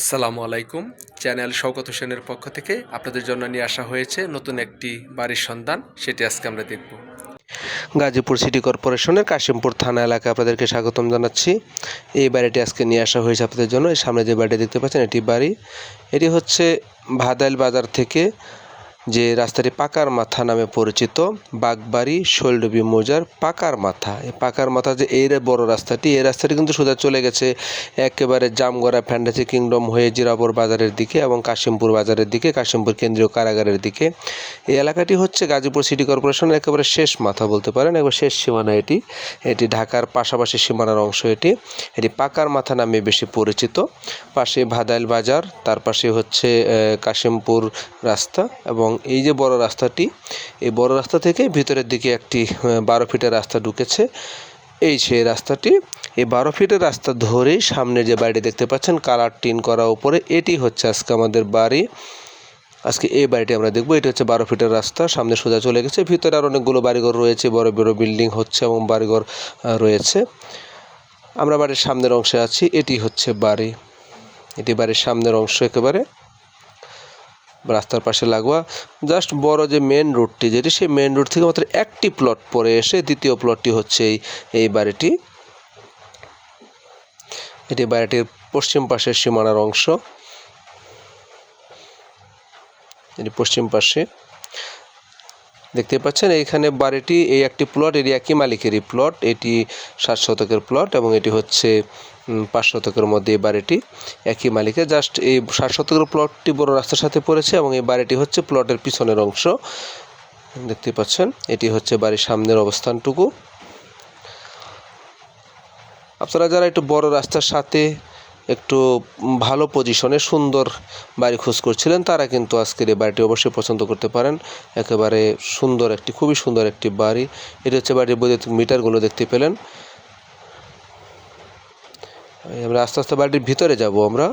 আসসালামু আলাইকুম। চ্যানেল শওকত হোসেনের পক্ষ থেকে আপনাদের জন্য নিয়ে আসা হয়েছে নতুন একটি বাড়ির সন্ধান। সেটি আজকে আমরা দেখব। গাজীপুর সিটি কর্পোরেশনের কাশিমপুর থানা এলাকায় আপনাদেরকে স্বাগতম জানাচ্ছি। এই বাড়িটি আজকে নিয়ে আসা হয়েছে আপনাদের জন্য। এই সামনে যে বাড়িটি দেখতে পাচ্ছেন, এটি বাড়ি। এটি হচ্ছে ভাদাইল বাজার থেকে যে রাস্তাটি পাকার মাথা নামে পরিচিত, বাগবাড়ি, শৈলডুবি মৌজার পাকার মাথা। এই পাকার মাথা যে এই বড় রাস্তাটি, এই রাস্তাটি কিন্তু সোজা চলে গেছে একেবারে জামগড়া ফ্যান্টাসি কিংডম হয়ে জিরাপুর বাজারের দিকে এবং কাশিমপুর বাজারের দিকে, কাশিমপুর কেন্দ্রীয় কারাগারের দিকে। এই এলাকাটি হচ্ছে গাজীপুর সিটি কর্পোরেশনের একেবারে শেষ মাথা বলতে পারেন, একবার শেষ সীমানা এটি। এটি ঢাকার পাশাপাশি সীমানার অংশ এটি। এটি পাকার মাথা নামে বেশি পরিচিত। পাশে ভাদাইল বাজার, তার পাশে হচ্ছে কাশিমপুর রাস্তা এবং এই যে বড় রাস্তাটি, এই বড় রাস্তা থেকে ভিতরের দিকে একটি বারো ফিটের রাস্তা ঢুকেছে। এই সেই রাস্তাটি, এই বারো ফিটের রাস্তা ধরেই সামনে যে বাড়িটি দেখতে পাচ্ছেন, কালার টিন করা উপরে, এটি হচ্ছে আজকে আমাদের বাড়ি। আজকে এই বাড়িটি আমরা দেখব, এটি হচ্ছে বারো ফিটের রাস্তা, সামনে সোজা চলে গেছে। ভিতরে আর অনেকগুলো বাড়িঘর রয়েছে, বড় বড় বিল্ডিং হচ্ছে এবং বাড়িঘর রয়েছে। আমরা বাড়ির সামনের অংশে আছি, এটি হচ্ছে বাড়ি। এটি বাড়ির সামনের অংশ একেবারে। রাস্তার পাশে লাগোয়া। জাস্ট বড় যে মেন রোডটি যেটি সেই মেন রোড থেকে মাত্র একটি প্লট পরে এসে দ্বিতীয় প্লটটি হচ্ছে এই বাড়িটি। এটি বাড়িটির পশ্চিম পাশের সীমানার অংশ। এটি পশ্চিম পাশে। দেখতে পাচ্ছেন, এইখানে বাড়িটি, এই একটি প্লট এটি একই মালিকেরই প্লট এটি সাত শতকের প্লট এবং এটি হচ্ছে পাঁচ শতকের মধ্যে এই বাড়িটি একই মালিকের। জাস্ট এই সাত শতকের প্লটটি বড় রাস্তার সাথে পড়েছে এবং এই বাড়িটি হচ্ছে প্লটের পিছনের অংশ। দেখতে পাচ্ছেন, এটি হচ্ছে বাড়ির সামনের অবস্থানটুকু। আপনারা যারা একটু বড় রাস্তার সাথে একটু ভালো পজিশনে সুন্দর বাড়ি খোঁজ করছিলেন। তারা কিন্তু আজকের এই বাড়িটি অবশ্যই পছন্দ করতে পারেন। একেবারে সুন্দর একটি, খুবই সুন্দর একটি বাড়ি। এটি হচ্ছে বাড়ির বৈদ্যুতিক মিটারগুলো দেখতে পেলেন। আমরা আস্তে আস্তে বাড়ির ভিতরে যাব আমরা।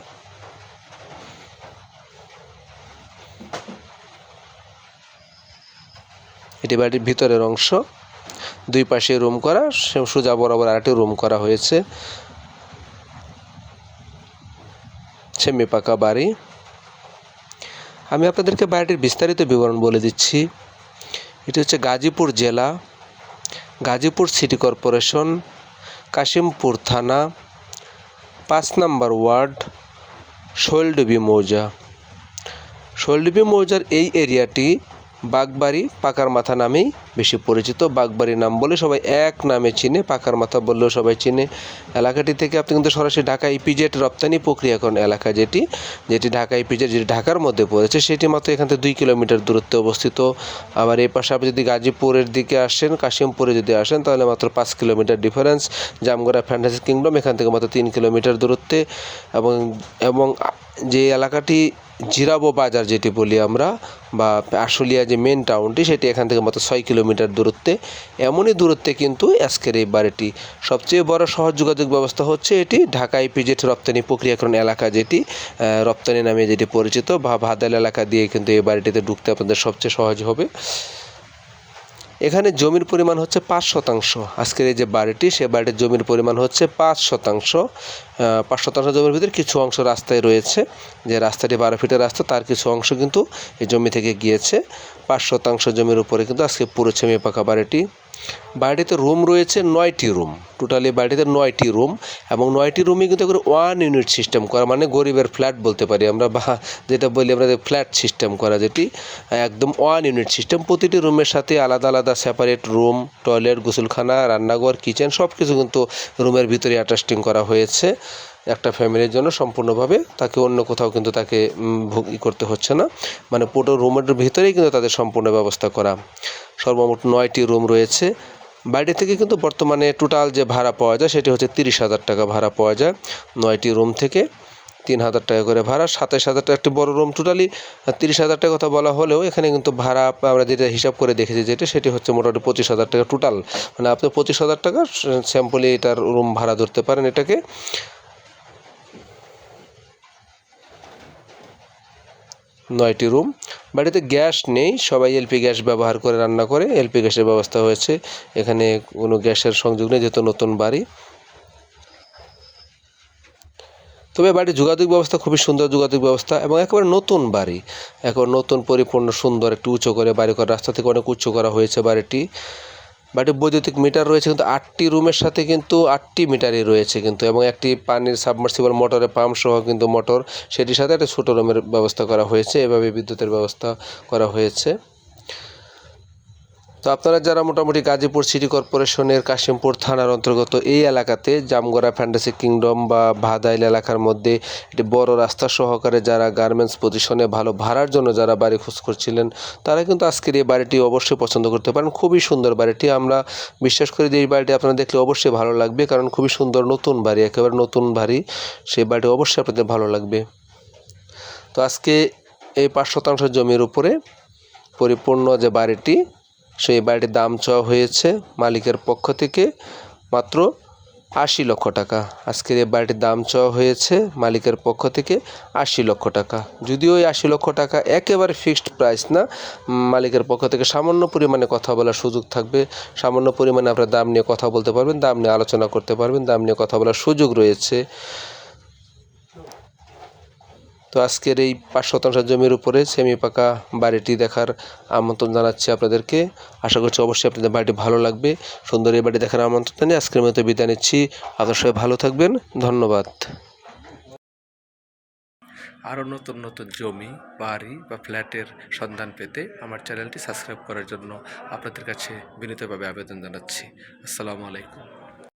এটি বাড়ির ভিতরের অংশ। দুই পাশে রুম করা সোজা বরাবর আরেকটি রুম করা হয়েছে। সেমি মেপাকা বাড়ি। আমি আপনাদেরকে বাড়িটির বিস্তারিত বিবরণ বলে দিচ্ছি। এটি হচ্ছে গাজীপুর জেলা, গাজীপুর সিটি কর্পোরেশন, কাশিমপুর থানা, পাঁচ নাম্বার ওয়ার্ড, শৈলডুবি মৌজা। শৈলডুবি মৌজার এই এরিয়াটি বাগবাড়ি, পাকার মাথা নামেই বেশি পরিচিত। বাগবাড়ি নাম বলে সবাই এক নামে চিনে, পাকার মাথা বললেও সবাই চিনে। এলাকাটি থেকে আপনি কিন্তু সরাসরি ঢাকা ইপিজেড রপ্তানি প্রক্রিয়াকরণ এলাকা যেটি যেটি ঢাকা ইপিজেড, যেটি ঢাকার মধ্যে পড়েছে, সেটি মাত্র এখান থেকে দুই কিলোমিটার দূরত্বে অবস্থিত। আবার এই পাশে আপনি যদি গাজীপুরের দিকে আসেন, কাশিমপুরে যদি আসেন, তাহলে মাত্র পাঁচ kilometre difference Jamgora fantasy kingdom এখান থেকে মাত্র তিন কিলোমিটার দূরত্বে এবং এবং যে এলাকাটি জিরাবো বাজার যেটি বলি আমরা, বা আশুলিয়া যে মেন টাউনটি সেটি এখান থেকে মাত্র ছয় কিলোমিটার দূরত্বে। এমনই দূরত্বে কিন্তু আজকের এই বাড়িটি সবচেয়ে বড় সহজ যোগাযোগ ব্যবস্থা হচ্ছে এটি ঢাকা ইপিজেট রপ্তানি প্রক্রিয়াকরণ এলাকা যেটি রপ্তানি নামে যেটি পরিচিত, বা ভাদাল এলাকা দিয়ে কিন্তু এই বাড়িটিতে ঢুকতে আপনাদের সবচেয়ে সহজ হবে। এখানে জমির পরিমাণ হচ্ছে পাঁচ শতাংশ। আজকের এই যে বাড়িটি, সে বাড়িটির জমির পরিমাণ হচ্ছে পাঁচ শতাংশ। পাঁচ শতাংশ জমির ভিতরে কিছু অংশ রাস্তায় রয়েছে। যে রাস্তাটি বারো ফিটের রাস্তা, তার কিছু অংশ কিন্তু এই জমি থেকে গিয়েছে। পাঁচ শতাংশ জমির উপরে কিন্তু আজকে পুরো ছেমে পাকা বাড়িটি বাড়িতে রুম রয়েছে নয়টি রুম। টোটালি বাড়িতে নয়টি রুম এবং নয়টি রুমই কিন্তু ওয়ান ইউনিট সিস্টেম করা মানে গরিবের ফ্ল্যাট বলতে পারি আমরা বা যেটা বলি আমরা ফ্ল্যাট সিস্টেম করা যেটি, একদম ওয়ান ইউনিট সিস্টেম প্রতিটি রুমের সাথে আলাদা আলাদা সেপারেট রুম টয়লেট গোসলখানা, রান্নাঘর কিচেন সব কিছু কিন্তু রুমের ভিতরে অ্যাটাস্টিং করা হয়েছে। একটা ফ্যামিলির জন্য সম্পূর্ণভাবে তাকে অন্য কোথাও কিন্তু তাকে ভোগ- করতে হচ্ছে না। মানে পুরো রুমের ভিতরেই কিন্তু তাদের সম্পূর্ণ ব্যবস্থা করা। সর্বমোট নয়টি রুম রয়েছে। বাইরে থেকে কিন্তু বর্তমানে টোটাল যে ভাড়া পাওয়া যায়, সেটি হচ্ছে তিরিশ হাজার টাকা ভাড়া পাওয়া যায় নয়টি রুম থেকে। তিন হাজার টাকা করে ভাড়া, সাতাশ হাজার টাকা, একটি বড় রুম টোটালি তিরিশ হাজার টাকা কথা বলা হলেও এখানে কিন্তু ভাড়া আমরা যেটা হিসাব করে দেখেছি যেটা, সেটি হচ্ছে মোটামুটি পঁচিশ হাজার টাকা টোটাল মানে আপনি পঁচিশ হাজার টাকা স্যাম্পলি এটার রুম ভাড়া ধরতে পারেন এটাকে। নয়টি রুম। বাড়িতে গ্যাস নেই, সবাই এলপি গ্যাস ব্যবহার করে রান্না করে। এলপি গ্যাসের ব্যবস্থা হয়েছে। এখানে কোনো গ্যাসের সংযোগ নেই, যেহেতু নতুন বাড়ি। তবে বাড়ির যোগাযোগ ব্যবস্থা খুবই সুন্দর যোগাযোগ ব্যবস্থা এবং একেবারে নতুন বাড়ি। একেবারে নতুন, পরিপূর্ণ, সুন্দর, একটু উঁচু করে বাড়ি করা রাস্তা থেকে অনেক উঁচু করা হয়েছে বাড়িটি। বাড়ির বৈদ্যুতিক মিটার রয়েছে কিন্তু আটটি রুমের সাথে কিন্তু আটটি মিটারই রয়েছে কিন্তু, এবং একটি পানির সাবমার্সিবল মোটরের পাম্প সহ কিন্তু মোটর সেটির সাথে একটা ছোটো রুমের ব্যবস্থা করা হয়েছে। এভাবে বিদ্যুতের ব্যবস্থা করা হয়েছে। তো আপনারা যারা মোটামুটি গাজীপুর সিটি কর্পোরেশনের কাশিমপুর থানার অন্তর্গত এই এলাকাতে, জামগড়া, ফ্যান্টাসি কিংডম বা ভাদাইল এলাকার মধ্যে একটি বড় রাস্তা সহকারে যারা গার্মেন্টস পজিশনে ভালো ভাড়ার জন্য যারা বাড়ি খোঁজ করছিলেন তারা কিন্তু আজকের এই বাড়িটি অবশ্যই পছন্দ করতে পারেন। খুবই সুন্দর বাড়িটি। আমরা বিশ্বাস করি যে এই বাড়িটি আপনারা দেখলে অবশ্যই ভালো লাগবে, কারণ খুবই সুন্দর নতুন বাড়ি, একেবারে নতুন বাড়ি। সেই বাড়িটি অবশ্যই আপনাদের ভালো লাগবে। তো আজকে এই পাঁচ শতাংশ জমির উপরে পরিপূর্ণ যে বাড়িটি সেই বাড়িটির দাম চাওয়া হয়েছে মালিকের পক্ষ থেকে মাত্র আশি লক্ষ টাকা। আজকের এই বাড়িটির দাম চাওয়া হয়েছে মালিকের পক্ষ থেকে আশি লক্ষ টাকা। যদিও এই আশি লক্ষ টাকা একেবারে ফিক্সড প্রাইস না, মালিকের পক্ষ থেকে সামান্য পরিমাণে কথা বলার সুযোগ থাকবে। সামান্য পরিমাণে আপনার দাম নিয়ে কথা বলতে পারবেন, দাম নিয়ে আলোচনা করতে পারবেন, দাম নিয়ে কথা বলার সুযোগ রয়েছে। তো আজকের এই পাঁচ শতাংশ জমির উপরে সেমি পাকা বাড়িটি দেখার আমন্ত্রণ জানাচ্ছি আপনাদেরকে। আশা করছি অবশ্যই আপনাদের বাড়িটি ভালো লাগবে। সুন্দর এই বাড়ি দেখার আমন্ত্রণ জানিয়ে আজকের মতো বিদায় নিচ্ছি। আপনার সবাই ভালো থাকবেন। ধন্যবাদ। আরও নতুন নতুন জমি, বাড়ি বা ফ্ল্যাটের সন্ধান পেতে আমার চ্যানেলটি সাবস্ক্রাইব করার জন্য আপনাদের কাছে বিনীতভাবে আবেদন জানাচ্ছি। আসসালামু আলাইকুম।